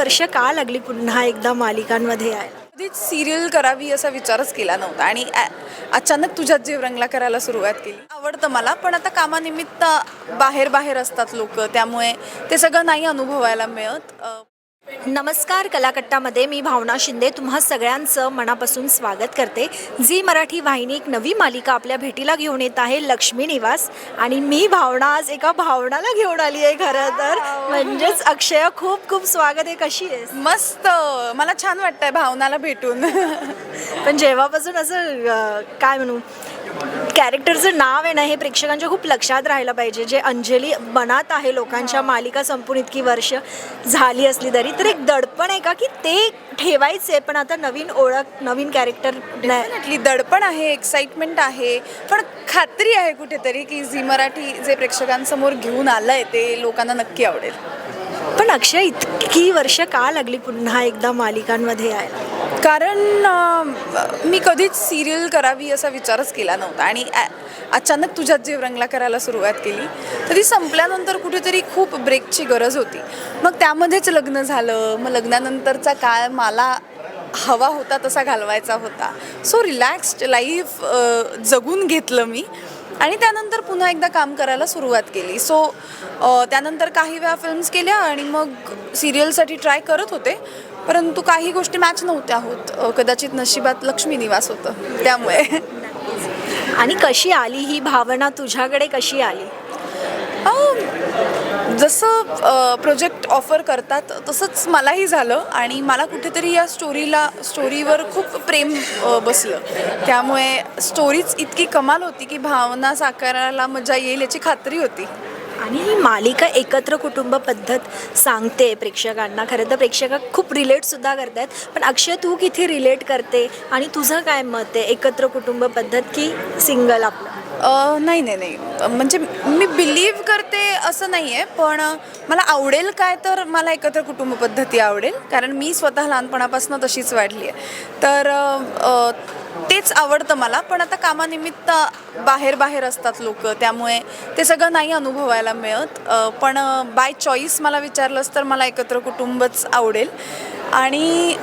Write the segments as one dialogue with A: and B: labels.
A: वर्ष का लागली पुन्हा एकदा मालिकांमध्ये यायला?
B: कधीच सिरियल करावी असा विचारच केला नव्हता आणि अ- अचानक तुझ्यात जीव रंगला करायला सुरुवात केली. आवडतं मला पण आता कामानिमित्त बाहेर बाहेर असतात लोक त्यामुळे ते सगळं नाही अनुभवायला मिळत. अ,
A: नमस्कार कलाकट्टामध्ये मी भावना शिंदे तुम्हा सगळ्यांचं मनापासून स्वागत करते. झी मराठी वाहिनी एक नवी मालिका आपल्या भेटीला घेऊन येत आहे लक्ष्मी निवास. आणि मी भावना आज एका भावनाला घेऊन आली आहे खरं तर. म्हणजेच अक्षया खूप खूप स्वागत आहे. कशी आहेस?
B: मस्त. मला छान वाटतंय भावनाला भेटून.
A: पण जेव्हापासून असं अं, काय म्हणू कॅरेक्टरचं नाव आहे ना हे प्रेक्षकांच्या खूप लक्षात राहायला पाहिजे. जे अंजली बनात आहे लोकांच्या मालिका संपून इतकी वर्ष झाली असली तरी तर एक दडपण आहे का की ते ठेवायचे पण आता नवीन ओळख नवीन कॅरेक्टर
B: डेफिनेटली दडपण आहे एक्साइटमेंट आहे पण खात्री आहे कुठेतरी की झी मराठी जे प्रेक्षकांसमोर घेऊन आलंय ते लोकांना नक्की आवडेल.
A: पण अक्षय इतकी वर्ष का लागली पुन्हा एकदा मालिकांमध्ये यायला?
B: कारण मी कधीच सिरियल करावी असा विचारच केला नव्हता. आणि अचानक तुझ्यात जीव रंगला करायला सुरुवात केली तर ती संपल्यानंतर कुठेतरी खूप ब्रेकची गरज होती. मग त्यामध्येच लग्न झालं. मग लग्नानंतरचा काळ मला हवा होता तसा घालवायचा होता. सो रिलॅक्स्ड लाईफ जगून घेतलं मी. आणि त्यानंतर पुन्हा एकदा काम करायला सुरुवात केली. सो त्यानंतर काही वेळा फिल्म्स केल्या आणि मग सिरियलसाठी ट्राय करत होते. परंतु काही गोष्टी मॅच नव्हत्या होत. कदाचित नशिबात लक्ष्मी निवास होतं. त्यामुळे.
A: आणि कशी आली ही भावना? तुझ्याकडे कशी आली?
B: जसं प्रोजेक्ट ऑफर करतात तसंच मलाही झालं आणि मला कुठेतरी या स्टोरीला स्टोरीवर खूप प्रेम बसलं. त्यामुळे स्टोरीच इतकी कमाल होती की भावना साकारायला मजा येईल याची खात्री होती.
A: आणि ही मालिका एकत्र कुटुंब पद्धत सांगते प्रेक्षकांना. खरं तर प्रेक्षक खूप रिलेटसुद्धा करत आहेत पण अक्षय तू किती रिलेट करते? आणि तुझं काय मत आहे? एकत्र कुटुंब पद्धत की सिंगल आपलं?
B: नाही नाही नाही. म्हणजे मी बिलीव्ह करते असं नाही आहे पण मला आवडेल काय तर मला एकत्र कुटुंब पद्धती आवडेल कारण मी स्वतः लहानपणापासून तशीच वाढली आहे. तर तेच आवडतं मला पण आता कामानिमित्त बाहेर बाहेर असतात लोक त्यामुळे ते सगळं नाही अनुभवायला मिळत. पण बाय चॉईस मला विचारलंच तर मला एकत्र कुटुंबच आवडेल. आणि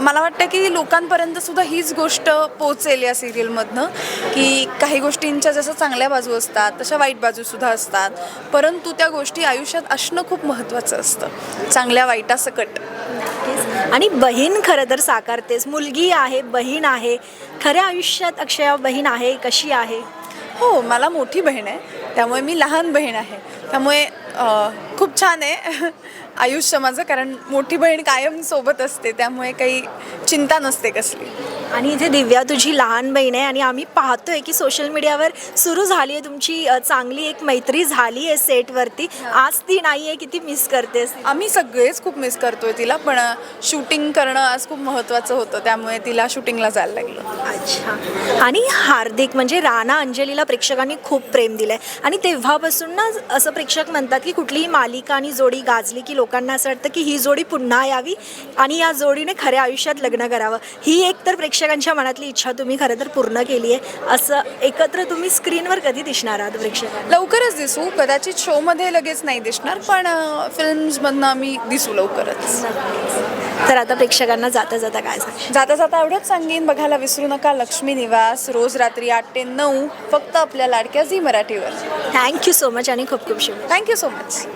B: मला वाटतं की लोकांपर्यंत सुद्धा हीच गोष्ट पोचेल या सिरियलमधनं की काही गोष्टींच्या जसं चांगल्या बाजू असतात तशा वाईट बाजूसुद्धा असतात. परंतु त्या गोष्टी आयुष्यात असणं खूप महत्त्वाचं असतं. चांगल्या वाईटासकट
A: आणि बहीण खरं तर साकारतेस. मुलगी आहे बहीण आहे. खऱ्या आयुष्यात अक्षया बहीण आहे कशी आहे?
B: हो मला मोठी बहीण आहे. त्यामुळे मी लहान बहीण आहे. त्यामुळे खूप छान आहे आयुष्य माझं कारण मोठी बहीण कायम सोबत असते त्यामुळे काही चिंता नसते कसली.
A: आणि इथे दिव्या तुझी लहान बहीण आहे आणि आम्ही पाहतोय की सोशल मीडियावर सुरू झाली आहे तुमची अ, चांगली एक मैत्री झाली आहे सेटवरती आज ती नाही आहे किती मिस करतेस?
B: आम्ही सगळेच खूप मिस करतोय तिला पण शूटिंग करणं आज खूप महत्त्वाचं होतं त्यामुळे तिला शूटिंगला जायला लागलं.
A: अच्छा. आणि हार्दिक म्हणजे राणा अंजलीला प्रेक्षकांनी खूप प्रेम दिलंय. आणि तेव्हापासून ना असं प्रेक्षक म्हणतात की कुठलीही मालिका आणि जोडी गाजली की लोकांना असं वाटतं की ही जोडी पुन्हा यावी आणि या जोडीने खऱ्या आयुष्यात लग्न करावं. ही एक तर प्रेक्षकांच्या मनातली इच्छा तुम्ही खरं तर पूर्ण केली आहे. असं एकत्र तुम्ही स्क्रीनवर कधी दिसणार आहात प्रेक्षकांना?
B: लवकरच दिसू. कदाचित शोमध्ये लगेच नाही दिसणार पण फिल्म्समधनं आम्ही दिसू लवकरच.
A: तर आता प्रेक्षकांना जाता जाता काय सांग
B: जाता जाता एवढंच सांगेन बघायला विसरू नका. लक्ष्मी निवास रोज रात्री आठ ते नऊ फक्त आपल्या लाडक्या झी मराठीवर.
A: थँक्यू सो मच आणि खूप खूप शुभ
B: थँक्यू सो मच